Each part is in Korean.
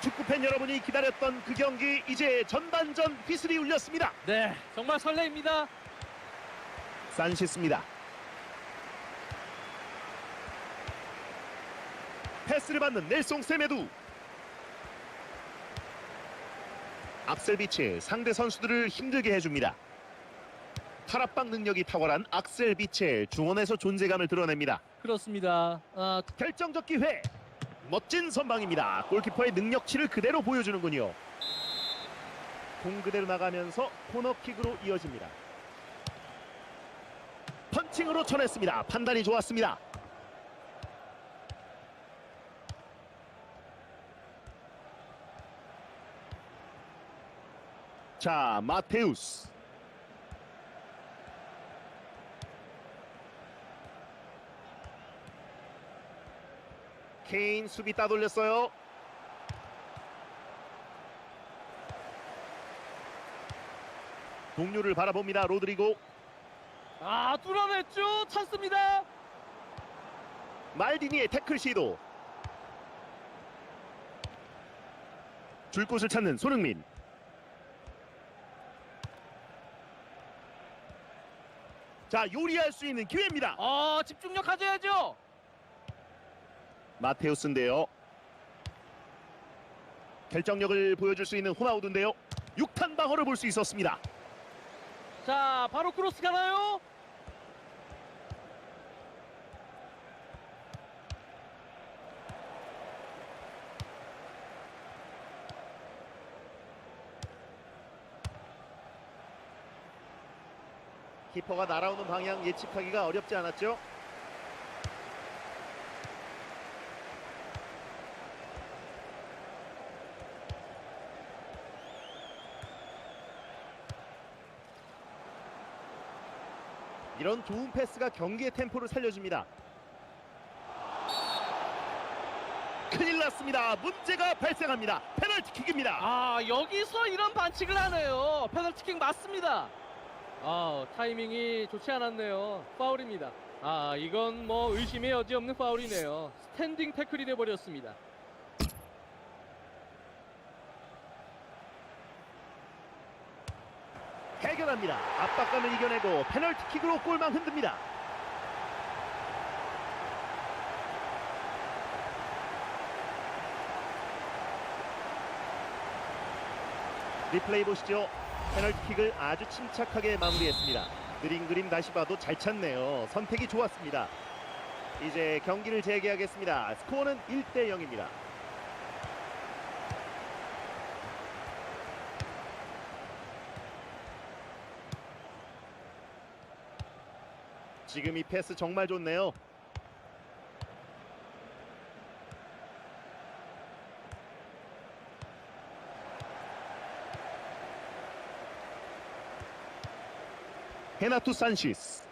축구팬 여러분이 기다렸던 그 경기 이제 전반전 휘슬이 울렸습니다. 네, 정말 설레입니다. 산시스입니다. 패스를 받는 넬송 세메두. 악셀비치 상대 선수들을 힘들게 해줍니다. 탈압박 능력이 탁월한 악셀비치 중원에서 존재감을 드러냅니다. 그렇습니다. 아, 결정적 기회. 멋진 선방입니다. 골키퍼의 능력치를 그대로 보여주는군요. 공 그대로 나가면서 코너킥으로 이어집니다. 펀칭으로 쳐냈습니다. 판단이 좋았습니다. 자, 마테우스. 케인 수비 따돌렸어요. 동료를 바라봅니다. 로드리고 아, 뚫어냈죠. 찬스입니다. 말디니의 태클 시도. 줄 곳을 찾는 손흥민. 자, 요리할 수 있는 기회입니다. 아, 집중력 가져야죠. 마테우스인데요. 결정력을 보여줄 수 있는 호나우드인데요. 6탄 방어를 볼 수 있었습니다. 자, 바로 크로스 가나요? 키퍼가 날아오는 방향 예측하기가 어렵지 않았죠? 이런 좋은 패스가 경기의 템포를 살려줍니다. 큰일 났습니다. 문제가 발생합니다. 페널티킥입니다. 아, 여기서 이런 반칙을 하네요. 페널티킥 맞습니다. 아, 타이밍이 좋지 않았네요. 파울입니다. 아, 이건 뭐 의심의 여지 없는 파울이네요. 스탠딩 태클이 돼 버렸습니다. 해결합니다. 압박감을 이겨내고 페널티킥으로 골망 흔듭니다. 리플레이 보시죠. 페널티킥을 아주 침착하게 마무리했습니다. 그림 그림 다시 봐도 잘 찼네요. 선택이 좋았습니다. 이제 경기를 재개하겠습니다. 스코어는 1대 0입니다. 지금 이 패스 정말 좋네요. 헤나투 산시스.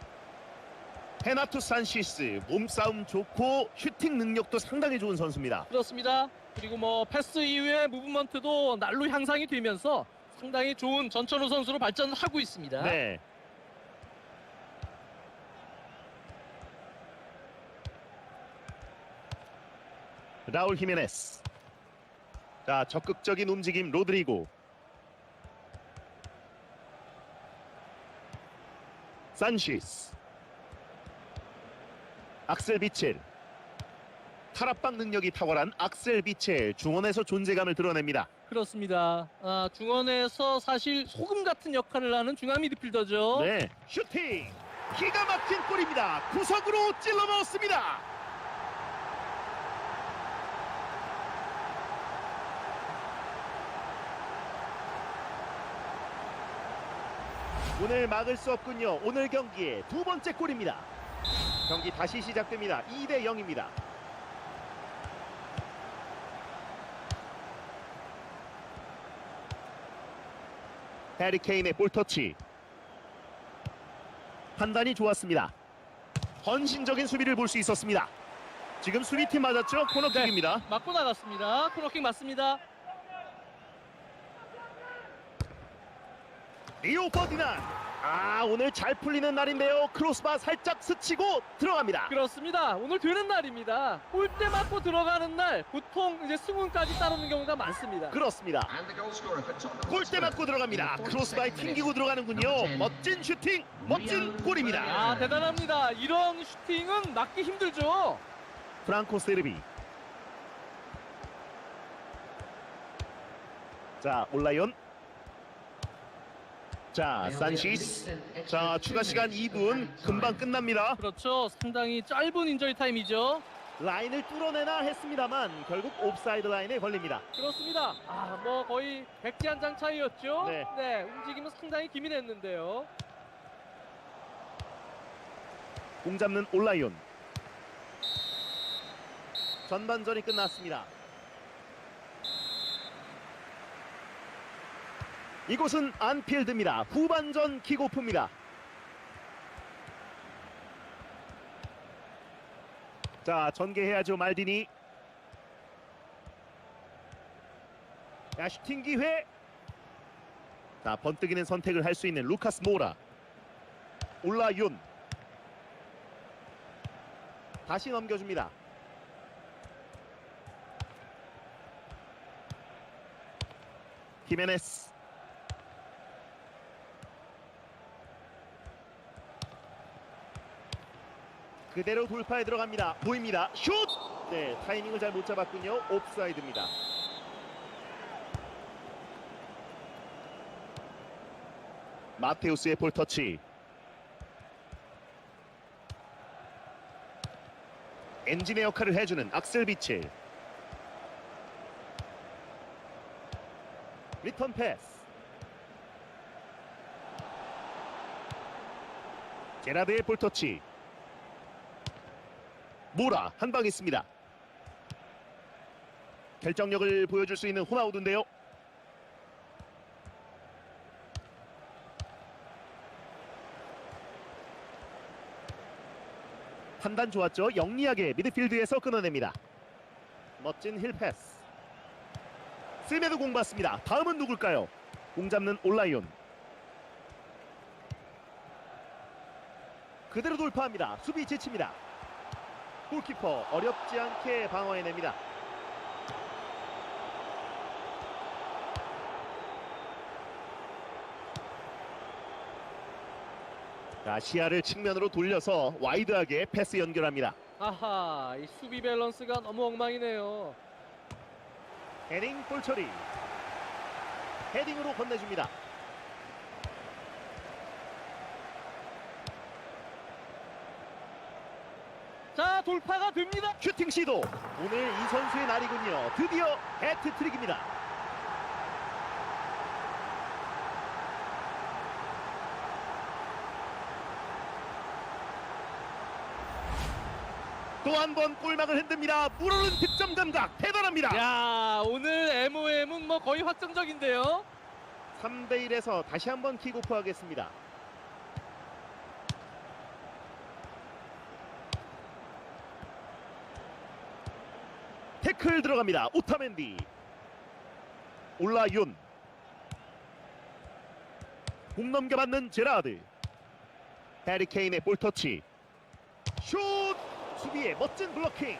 헤나투 산시스 몸싸움 좋고 슈팅 능력도 상당히 좋은 선수입니다. 그렇습니다. 그리고 뭐 패스 이후에 무브먼트도 날로 향상이 되면서 상당히 좋은 전천후 선수로 발전을 하고 있습니다. 네. 라울 히메네스. 자, 적극적인 움직임 로드리고. 산시스. 악셀 비첼. 탈압박 능력이 탁월한 악셀 비첼 중원에서 존재감을 드러냅니다. 그렇습니다. 아, 중원에서 사실 소금 같은 역할을 하는 중앙 미드필더죠. 네. 슈팅! 기가 막힌 골입니다. 구석으로 찔러 넣었습니다. 오늘 막을 수 없군요. 오늘 경기의 두 번째 골입니다. 경기 다시 시작됩니다. 2대 0입니다. 해리 케인의 볼터치. 판단이 좋았습니다. 헌신적인 수비를 볼 수 있었습니다. 지금 수비팀 맞았죠? 코너킥입니다. 맞고 나갔습니다. 코너킥 맞습니다. 리오 퍼디난 아 오늘 잘 풀리는 날인데요. 크로스바 살짝 스치고 들어갑니다. 그렇습니다. 오늘 되는 날입니다. 골대 맞고 들어가는 날 보통 이제 승운까지 따르는 경우가 많습니다. 그렇습니다. 골대 맞고 들어갑니다. 크로스바에 튕기고 들어가는군요. 멋진 슈팅, 멋진 골입니다. 아 대단합니다. 이런 슈팅은 막기 힘들죠. 프랑코 세르비. 자 올라이온. 자 산시스. 자 추가 시간 2분 금방 끝납니다. 그렇죠. 상당히 짧은 인저리 타임이죠. 라인을 뚫어내나 했습니다만 결국 옵사이드 라인에 걸립니다. 그렇습니다. 아 뭐 거의 백지 한 장 차이였죠. 네. 움직임은 상당히 기민했는데요. 공 잡는 올라이온. 전반전이 끝났습니다. 이곳은 안필드입니다. 후반전 킥오프입니다. 자, 전개해야죠, 말디니. 야, 슈팅 기회. 자, 번뜩이는 선택을 할 수 있는 루카스 모라. 올라윤. 다시 넘겨줍니다. 히메네스 그대로 돌파에 들어갑니다. 보입니다. 슛! 네, 타이밍을 잘 못 잡았군요. 옵사이드입니다. 마테우스의 볼터치. 엔진의 역할을 해주는 악셀 비칠. 리턴 패스. 제라드의 볼터치. 모라 한방 있습니다. 결정력을 보여줄 수 있는 호나우드인데요. 판단 좋았죠. 영리하게 미드필드에서 끊어냅니다. 멋진 힐 패스. 스메드 공 받습니다. 다음은 누굴까요? 공 잡는 올라이온. 그대로 돌파합니다. 수비 지칩니다. 골키퍼 어렵지 않게 방어해냅니다. 자, 시야를 측면으로 돌려서 와이드하게 패스 연결합니다. 아하 이 수비 밸런스가 너무 엉망이네요. 헤딩 볼 처리. 헤딩으로 건네줍니다. 돌파가 됩니다. 슈팅 시도. 오늘 이 선수의 날이군요. 드디어 해트트릭입니다. 또 한 번 골망을 흔듭니다. 물오른 득점 감각 대단합니다. 야 오늘 MOM은 뭐 거의 확정적인데요. 3대 1에서 다시 한번 킥오프 하겠습니다. 태클 들어갑니다. 오타멘디. 올라윤. 공 넘겨받는 제라드. 해리 케인의 볼터치. 슛! 수비의 멋진 블로킹.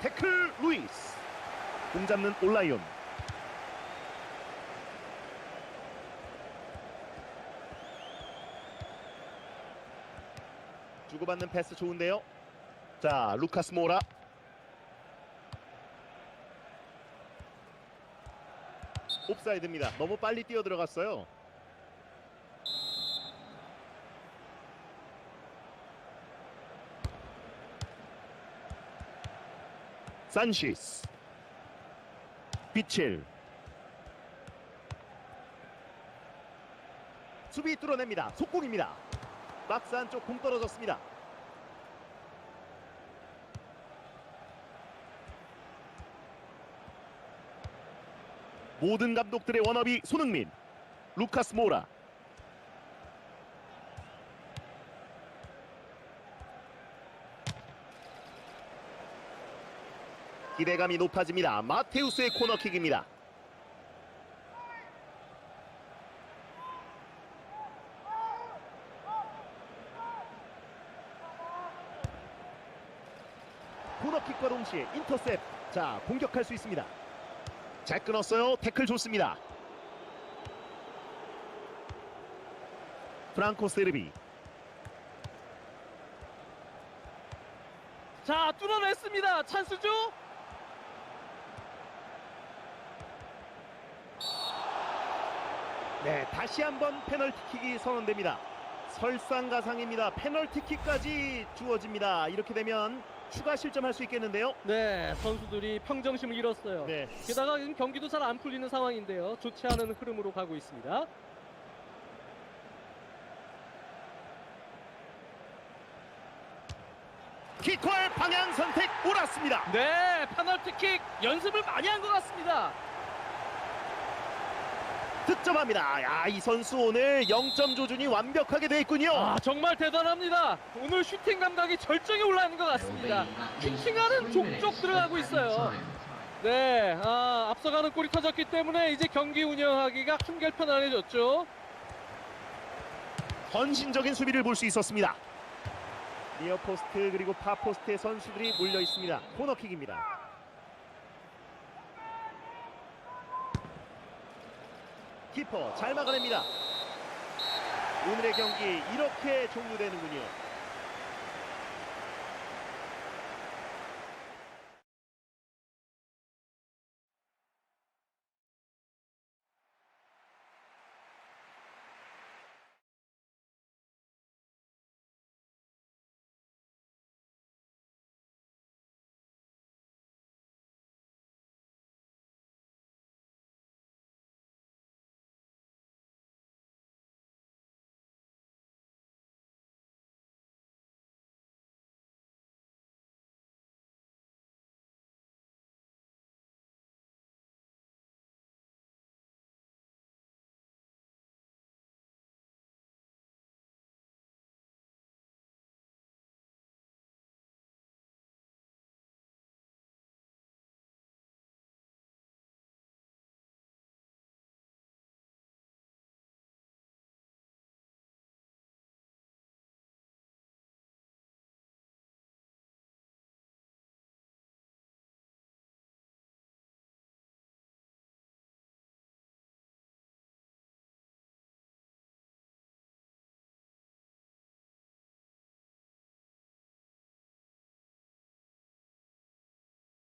태클 루이스. 공 잡는 올라윤. 주고받는 패스 좋은데요. 자, 루카스 모라. 옵사이드입니다. 너무 빨리 뛰어 들어갔어요. 산시스. 비칠. 수비 뚫어냅니다. 속공입니다. 박스 안쪽 공 떨어졌습니다. 모든 감독들의 원업이 손흥민, 루카스 모라. 기대감이 높아집니다. 마테우스의 코너킥입니다. 코너킥과 동시에 인터셉. 자, 공격할 수 있습니다. 잘 끊었어요. 태클 좋습니다. 프랑코 세르비. 자, 뚫어냈습니다. 찬스죠? 네, 다시 한번 페널티킥이 선언됩니다. 설상가상입니다. 페널티킥까지 주어집니다. 이렇게 되면 추가 실점할 수 있겠는데요. 네, 선수들이 평정심을 잃었어요. 네, 게다가 지금 경기도 잘 안 풀리는 상황인데요. 좋지 않은 흐름으로 가고 있습니다. 키커의 방향 선택 옳았습니다. 네, 페널티킥 연습을 많이 한 것 같습니다. 득점합니다. 야, 이 선수 오늘 0점 조준이 완벽하게 돼 있군요. 아, 정말 대단합니다. 오늘 슈팅 감각이 절정에 올라 있는 것 같습니다. 슈팅하는 족족 들어가고 있어요. 네, 아, 앞서가는 골이 터졌기 때문에 이제 경기 운영하기가 한결 편안해졌죠. 헌신적인 수비를 볼 수 있었습니다. 니어 포스트 그리고 파 포스트의 선수들이 몰려 있습니다. 코너킥입니다. 키퍼 잘 막아냅니다. 오늘의 경기 이렇게 종료되는군요.